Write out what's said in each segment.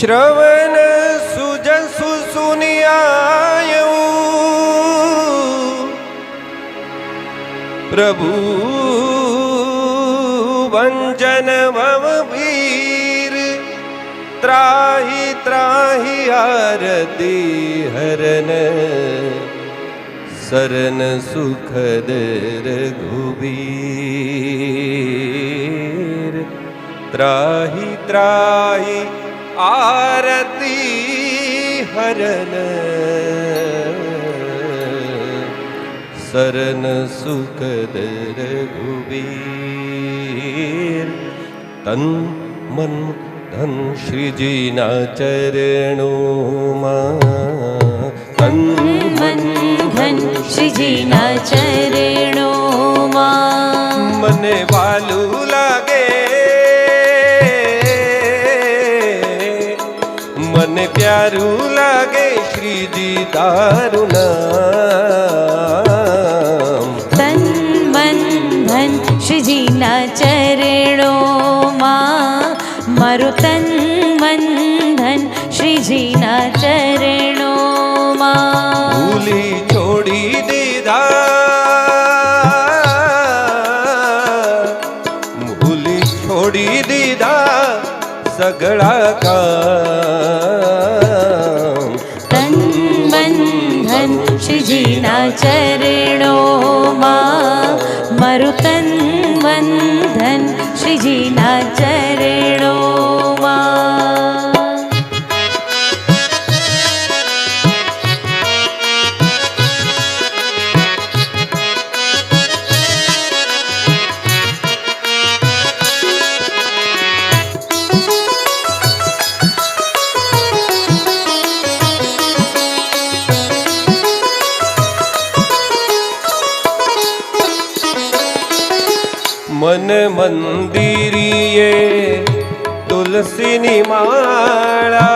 શ્રવણ સુજસુ સુનિયાય પ્રભુ વંજન મમ વીર. ત્રાહી ત્રાહી આરતી હરન શરણ સુખદ રઘુબીર ત્રાહી ત્રાહી આરતી હરન સરન સુખદ રઘુબીર તન મન ધન શ્રીજીના ચરણોમાં તન મન ધન શ્રીજીના ચરણોમાં મને વાલું લાગે પ્યારું લાગે શ્રીજી તારું નામ. તન મન ધન શ્રીજીના ચરણોમાં મારું તન મન ધન શ્રીજીના ચરણોમાં. ભૂલી છોડી દીધા. ભૂલી છોડી દીધા સગળા કામ શ્રીજીના ચરણોમાં મારું તન વંદન શ્રીજીના ચરણોમાં મન મંદિરીએ તુલસીની માળા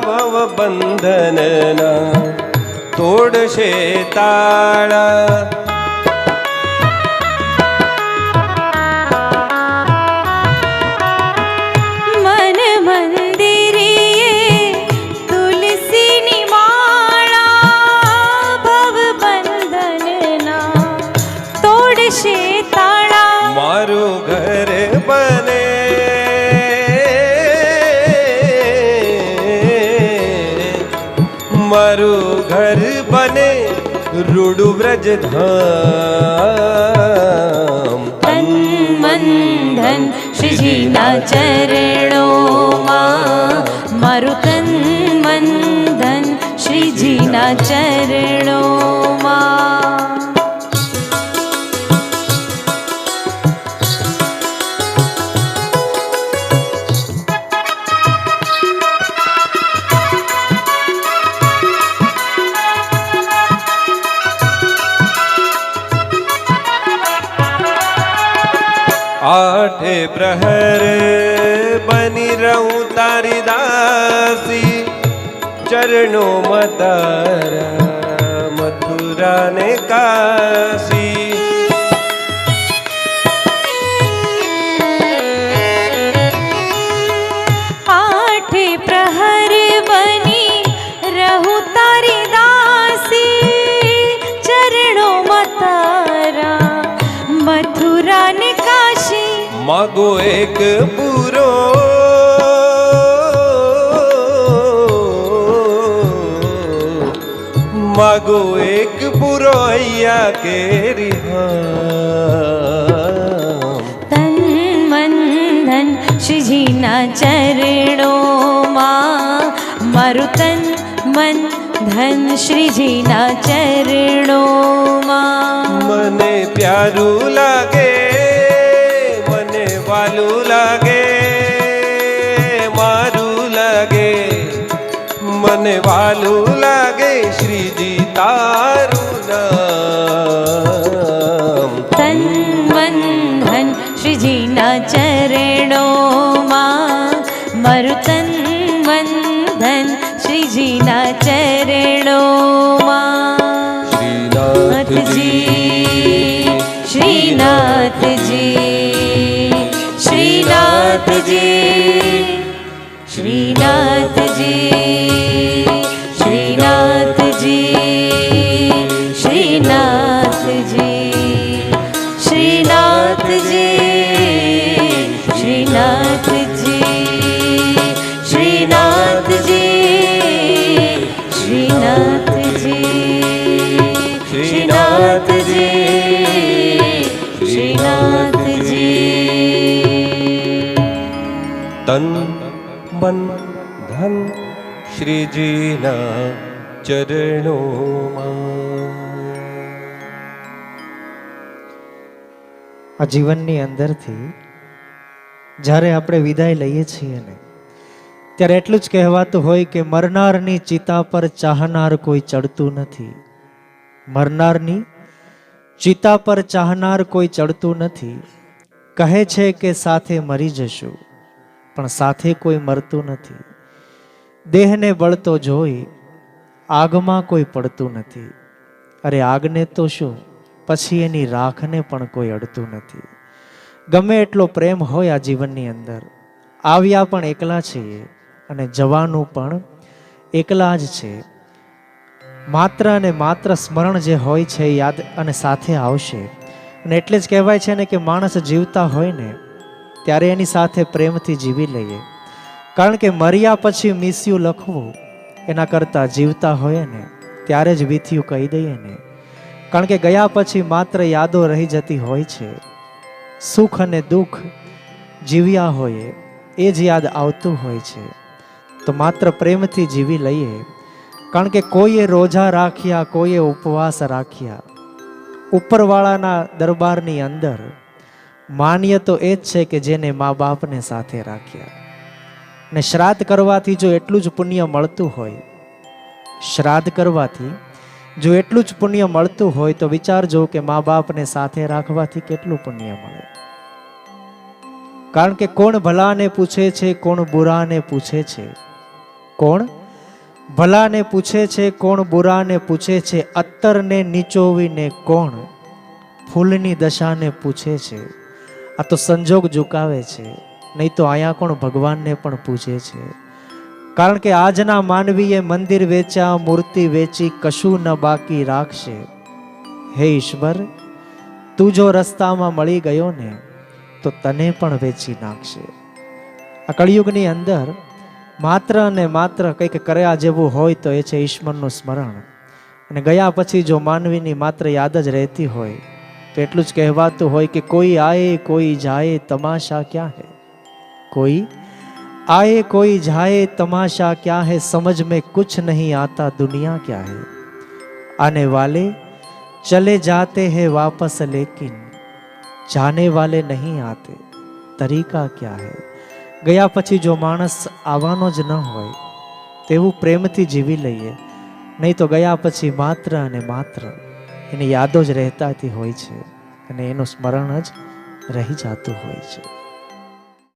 ભવ બંધનના તોડશે તાળા મન મારું ઘર બને. મારું ઘર બને રૂડુ વ્રજ ધામ. આઠે પ્રહર બની રહું તારી દાસી. ચરણો મતારા મથુરા ને કાશી. માગો એક પૂરો માગો એક પૂરો અહીંયા કેરી. તન મન ધન શ્રીજીના ચરણોમાં મારું તન મન ધન શ્રીજીના ચરણોમાં મને પ્યારું લાગે મને વાલું લાગે શ્રીજી તારું નામ તન મન ધન શ્રીજીના ચરણોમાં મારું તન મન ધન શ્રીજીના ચરણોમાં શ્રીનાથજી શ્રીનાથજી શ્રીનાથજી શ્રીનાથજી મન ધન શ્રીજીના ચરણોમાં આ જીવનની અંદરથી જ્યારે આપણે વિદાય લઈએ છીએ ને, ત્યારે એટલું જ કહેવાતું હોય કે મરનારની ચિતા પર ચાહનાર કોઈ ચડતું નથી. મરનારની ચિતા પર ચાહનાર કોઈ ચડતું નથી. કહે છે કે સાથે મરી જશું. પણ સાથે કોઈ મરતું નથી. દેહને બળતો જોઈ આગમાં કોઈ પડતું નથી. અરે આગને તો શું? પછી એની રાખને પણ કોઈ અડતું નથી. ગમે એટલો પ્રેમ હોય આ જીવનની અંદર. આવ્યા પણ એકલા છીએ અને જવાનું પણ એકલા જ છે. માત્ર અને માત્ર સ્મરણ જે હોય છે યાદ અને સાથે આવશે. અને એટલે જ કહેવાય છે ને કે માણસ જીવતા હોય ને ત્યારે એની સાથે પ્રેમથી જીવી લઈએ. કારણ કે મર્યા પછી મિસ્યુ લખવું એના કરતાં જીવતા હોય ને, ત્યારે જ વિથિયું કહી દઈએ ને. કારણ કે ગયા પછી માત્ર યાદો રહી જતી હોય છે. સુખ અને દુઃખ જીવ્યા હોય એ જ યાદ આવતું હોય છે. તો માત્ર પ્રેમથી જીવી લઈએ. કારણ કે કોઈએ રોજા રાખ્યા, કોઈએ ઉપવાસ રાખ્યા. ઉપરવાળાના દરબારની અંદર માન્ય તો એ જ છે કે જેને મા બાપને સાથે રાખ્યા. ને શ્રાદ્ધ કરવાથી જો એટલું જ પુણ્ય મળતું હોય, શ્રાદ્ધ કરવાથી જો એટલું જ પુણ્ય મળતું હોય તો વિચારજો કે મા બાપને સાથે રાખવાથી કેટલું પુણ્ય મળે. કારણ કે કોણ ભલાને પૂછે છે, કોણ બુરાને પૂછે છે? કોણ ભલાને પૂછે છે, કોણ બુરાને પૂછે છે? અત્તરને નીચોવીને કોણ ફૂલની દશાને પૂછે છે? આ તો સંજોગ ઝુકાવે છે, નહીં તો અહીંયા કોણ ભગવાનને પણ પૂજે છે. કારણ કે આજના માનવીએ મંદિર વેચ્યા, મૂર્તિ વેચી, કશું ન બાકી રાખશે. હે ઈશ્વર, તું જો રસ્તામાં મળી ગયો ને, તો તને પણ વેચી નાખશે. આ કળિયુગની અંદર માત્ર અને માત્ર કંઈક કર્યા જેવું હોય તો એ છે ઈશ્વરનું સ્મરણ. અને ગયા પછી જો માનવીની માત્ર યાદ જ રહેતી હોય તો એટલું જ કહેવાતું હોય કે કોઈ આયે કોઈ જાય તમાશા ક્યાં હે કોઈ आए कोई जाए तमाशा क्या है समझ में कुछ नहीं आता दुनिया क्या है आने वाले चले जाते हैं वापस लेकिन जाने वाले नहीं आते तरीका क्या है ગયા પછી જો માણસ આવવાનો જ ન હોય તેવું પ્રેમથી જીવી લઈએ નહીં તો ગયા પછી માત્ર અને માત્ર એની યાદો જ રહેતાથી હોય છે અને એનું સ્મરણ જ રહી જતું હોય છે.